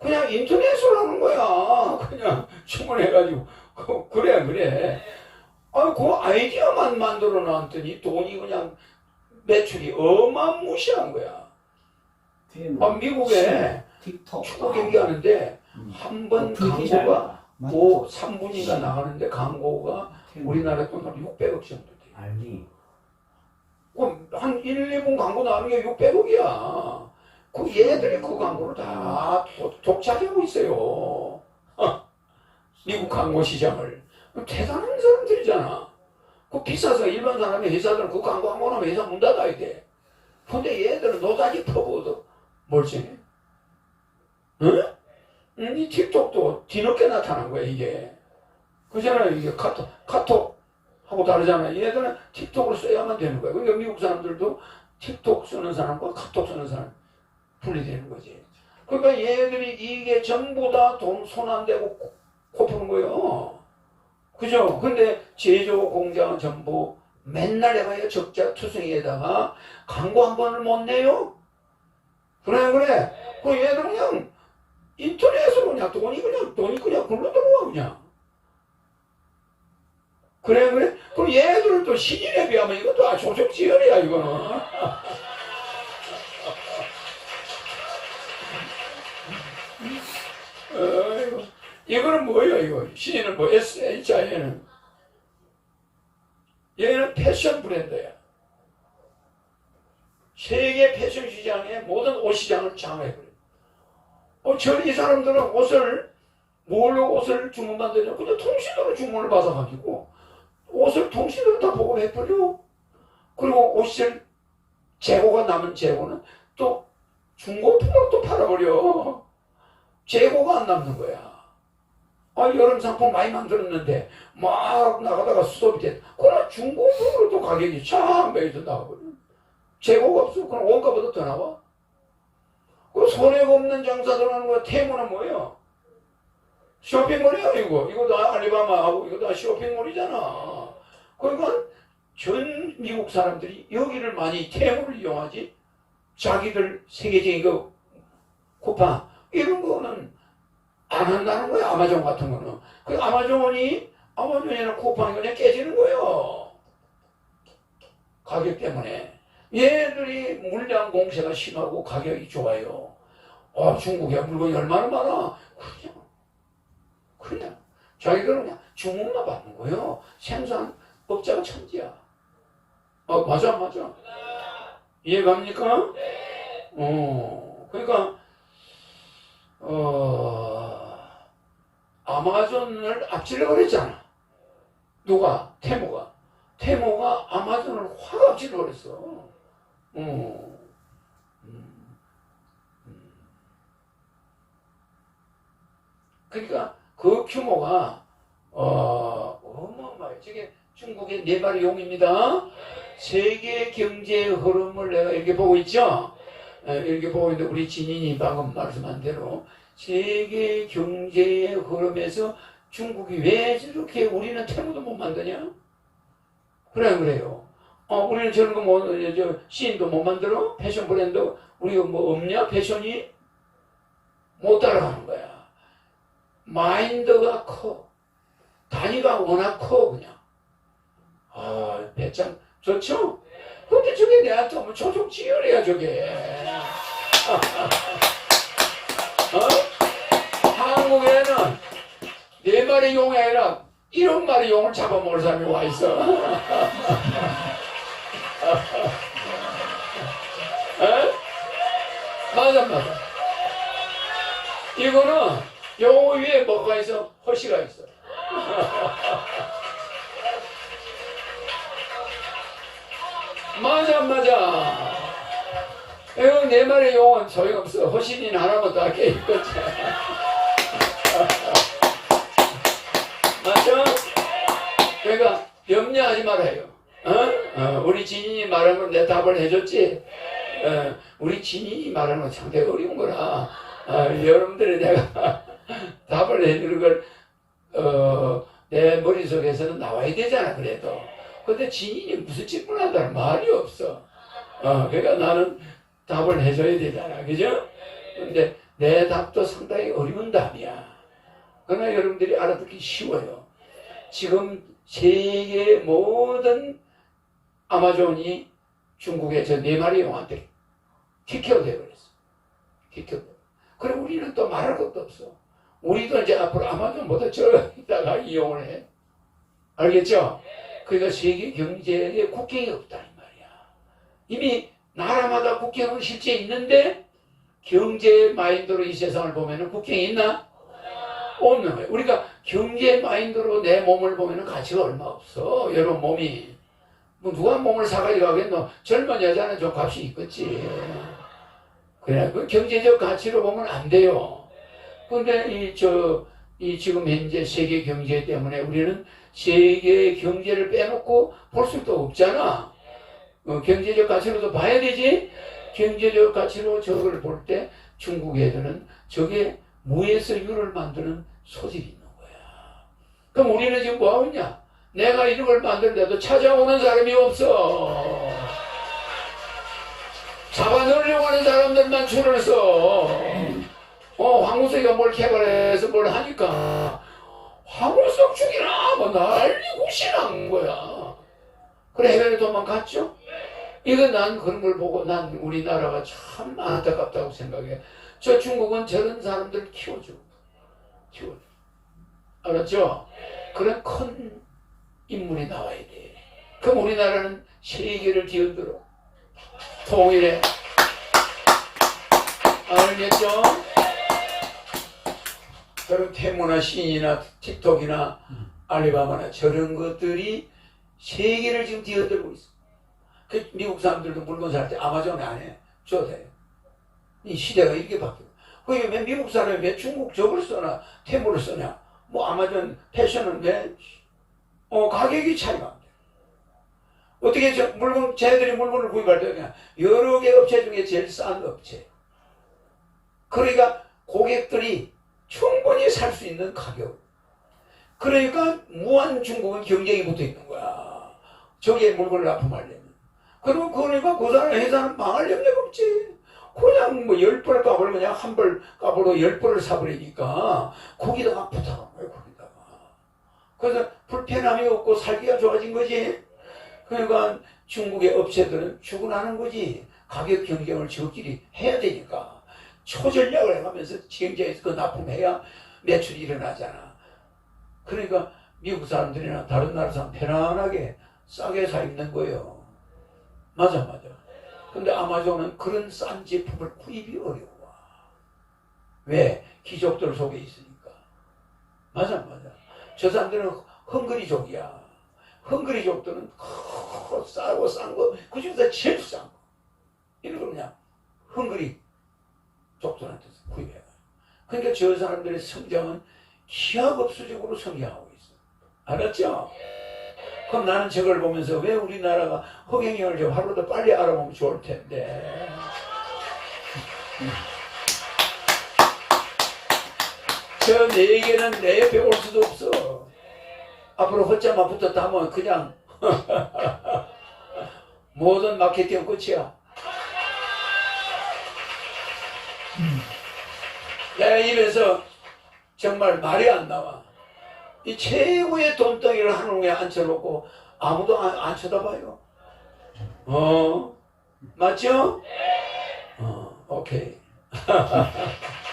그냥 인터넷으로 하는 거야. 그냥 주문해가지고. 그- 그래, 그래. 아, 그 아이디어만 만들어 놨더니 돈이 그냥 매출이 어마무시한 거야. 아, 미국에 틱톡 축구 경기 하는데 음. 한번 어플리케이션 광고가. 뭐 3분위가 나가는데 광고가? 우리나라 돈으로 600억 정도 돼. 알리 그럼 한 1, 2분 광고 나오는 게 600억이야. 그 얘들이 그 광고를 다 독- 독차지하고 있어요. 미국 광고 시장을. 대단한 사람들이잖아. 그 비싸서 일반 사람이 회사들은 그 광고 한 번 하면 회사 문 닫아야 돼. 근데 얘들은 노다지 퍼부어도 멀쩡해. 응? 응, 이 틱톡도 뒤늦게 나타난 거야, 이게. 그잖아요, 이게 카톡, 카톡 하고 다르잖아요. 얘들은 틱톡을 써야만 되는 거야. 그러니까 미국 사람들도 틱톡 쓰는 사람과 카톡 쓰는 사람 분리되는 거지. 그러니까 얘들이 이게 전부 다 돈 손 안 대고 푸는 거예요. 그죠? 근데 제조 공장은 전부 맨날 해봐야 적자 투성이에다가 광고 한 번을 못 내요? 그래, 그래. 그 얘들 그냥 인터넷으로 그냥 돈이 그냥, 돈이 그냥 굴러 들어와, 그냥. 그래, 그래. 그럼 얘들은 또 신인에 비하면 이것도 아, 조적지혈이야, 이거는. 이거는 뭐예요, 이거? 신인은 뭐, SHI는? 얘는 패션 브랜드야. 세계 패션 시장의 모든 옷 시장을 장악해버려. 어, 저이 사람들은 옷을, 뭘로 옷을 주문받느냐? 그냥 통신으로 주문을 받아가지고, 옷을 통신으로 다 보급해버려. 그리고 옷을 재고가 남은 재고는 또 중고품으로 또 팔아버려. 재고가 안 남는 거야. 아, 여름 상품 많이 만들었는데, 막 나가다가 수업이 됐. 그러나 중고품으로 또 가격이 쫙 매겨서 나가버려. 재고가 없어. 그럼 원가보다 더 나와. 그 손해가 없는 장사들 하는 거야. 테무는 뭐예요? 쇼핑몰이야, 이거. 이거 다 알리바마하고 이거 다 쇼핑몰이잖아. 그러니까 전 미국 사람들이 여기를 많이 테무를 이용하지. 자기들 세계적인 그 쿠팡 이런 거는 안 한다는 거야 아마존 같은 거는. 그 아마존이 아마존이나 쿠팡이 그냥 깨지는 거예요. 가격 때문에. 얘들이 물량 공세가 심하고 가격이 좋아요. 아 중국에 물건이 얼마나 많아? 그냥 그냥 자기들은 그냥 주문만 받는 거예요. 생산 업자가 천지야. 어 맞아 맞아. 이해갑니까? 어 그러니까 어, 아마존을 앞질러 버렸잖아. 누가? 테모가. 테모가 아마존을 확 앞질러 버렸어. 어. 음, 음. 그러니까 그 규모가 어, 어마어마해. 저게 중국의 네 마리 용입니다. 세계 경제의 흐름을 내가 이렇게 보고 있죠. 에, 이렇게 보고 있는데 우리 진인이 방금 말씀한 대로 세계 경제의 흐름에서 중국이 왜 저렇게 우리는 테무도 못 만드냐? 그래 그래요. 어 우리는 저런 거 뭐 저 시인도 못 만들어? 패션 브랜드 우리가 뭐 없냐? 패션이 못 따라가는 거야. 마인드가 커. 단위가 워낙 커 그냥. 아 배짱 좋죠? 근데 저게 내한테 오면 초종 지혈이야 저게. 어? 네 마리 용이 아니라 일곱 마리 용을 잡아먹을 사람이 와 있어. 에? 맞아 맞아. 이거는 요 위에 뭐가 있어? 허시가 있어. 맞아 맞아. 이거 네 마리 용은 소용없어. 허신이 하나만 더 할게 있거든. 그러니까 염려하지 말아요. 어? 어, 우리 진인이 말한 걸내 답을 해줬지. 어, 우리 진인이 말하는 건 상당히 어려운 거라. 어, 여러분들이 내가 답을 해주는 걸, 어, 내 머릿속에서는 나와야 되잖아, 그래도. 근데 진인이 무슨 짓을 한다는 말이 없어. 어, 그러니까 나는 답을 해줘야 되잖아. 그죠? 근데 내 답도 상당히 어려운 답이야. 그러나 여러분들이 알아듣기 쉬워요. 지금 세계 모든 아마존이 중국의 저 네 마리 용한테 킥해도 돼버렸어. 킥해도. 그래 우리는 또 말할 것도 없어. 우리도 이제 앞으로 아마존보다 저기다가 이용을 해. 알겠죠? 그러니까 세계 경제에 국경이 없다 이 말이야. 이미 나라마다 국경은 실제 있는데 경제 마인드로 이 세상을 보면은 국경이 있나? 없는 거예요. 우리가 경제 마인드로 내 몸을 보면은 가치가 얼마 없어. 여러분 몸이 뭐 누가 몸을 사가지고 가겠노? 젊은 여자는 좀 값이 있겠지. 그래, 그 경제적 가치로 보면 안 돼요. 근데 이, 저, 이 지금 현재 세계 경제 때문에 우리는 세계 경제를 빼놓고 볼 수도 없잖아. 어, 경제적 가치로도 봐야 되지? 경제적 가치로 저걸 볼 때 중국 애들은 저게 무에서 유를 만드는 소질이 있는 거야. 그럼 우리는 지금 뭐 하고 있냐? 내가 이런 걸 만드는데도 찾아오는 사람이 없어. 잡아넣으려고 하는 사람들만 줄을 서. 어, 황우석이가 뭘 개발해서 뭘 하니까. 황우석 죽이라! 뭐 난리 굿이난 거야. 그래, 해외로 도망갔죠? 이거 난 그런 걸 보고 난 우리나라가 참 안타깝다고 생각해. 저 중국은 저런 사람들 키워줘. 키워줘. 알았죠? 그런 큰 인물이 나와야 돼. 그럼 우리나라는 세계를 뒤흔들어. 통일해. 알겠죠? 그럼 태무나 신이나 틱톡이나 알리바바나 저런 것들이 세계를 지금 뒤흔들고 있어. 그 미국 사람들도 물건 살 때 아마존에 안 해. 줘도 돼. 이 시대가 이렇게 바뀌어. 그게 왜 미국 사람이 왜 중국 저걸 써나 태무를 써냐? 뭐 아마존 패션은 왜 어, 가격이 차이가 안 돼. 어떻게 저 물건, 쟤들이 물건을 구입할 때 그냥 여러 개 업체 중에 제일 싼 업체. 그러니까 고객들이 충분히 살 수 있는 가격. 그러니까 무한 중국은 경쟁이 붙어 있는 거야. 저기에 물건을 납품하려면. 그러면 그러니까 그 사람 회사는 망할 염려가 없지. 그냥 뭐 열벌 값을 그냥 한벌 값으로 열 벌을 사버리니까 거기다가 부탁한 거예요, 거기다가. 그래서 불편함이 없고 살기가 좋아진 거지. 그러니까 중국의 업체들은 죽어나는 거지. 가격 경쟁을 저끼리 해야 되니까. 초전략을 해가면서 경쟁에서 그 납품해야 매출이 일어나잖아. 그러니까 미국 사람들이나 다른 나라 사람 편안하게 싸게 사 입는 거예요. 맞아, 맞아. 근데 아마존은 그런 싼 제품을 구입이 어려워. 왜? 귀족들 속에 있으니까. 맞아, 맞아. 저 사람들은 헝그리족이야. 헝그리족들은 커, 싸고 싼 거, 그 중에서 제일 싼 거. 이런 걸 그냥 헝그리 족들한테 구입해요. 그러니까 저 사람들의 성장은 기하급수적으로 성장하고 있어. 알았죠? 그럼 나는 저걸 보면서 왜 우리나라가 허경영을 좀 하루도 빨리 알아보면 좋을 텐데. 저 네 개는 내 옆에 올 수도 없어. 앞으로 헛자만 붙었다 하면 그냥 모든 마케팅 끝이야. 내 입에서 정말 말이 안 나와. 이 최고의 돈덩이를 하늘에 앉혀놓고 아무도 안, 안 쳐다봐요. 어, 맞죠? 어, 오케이.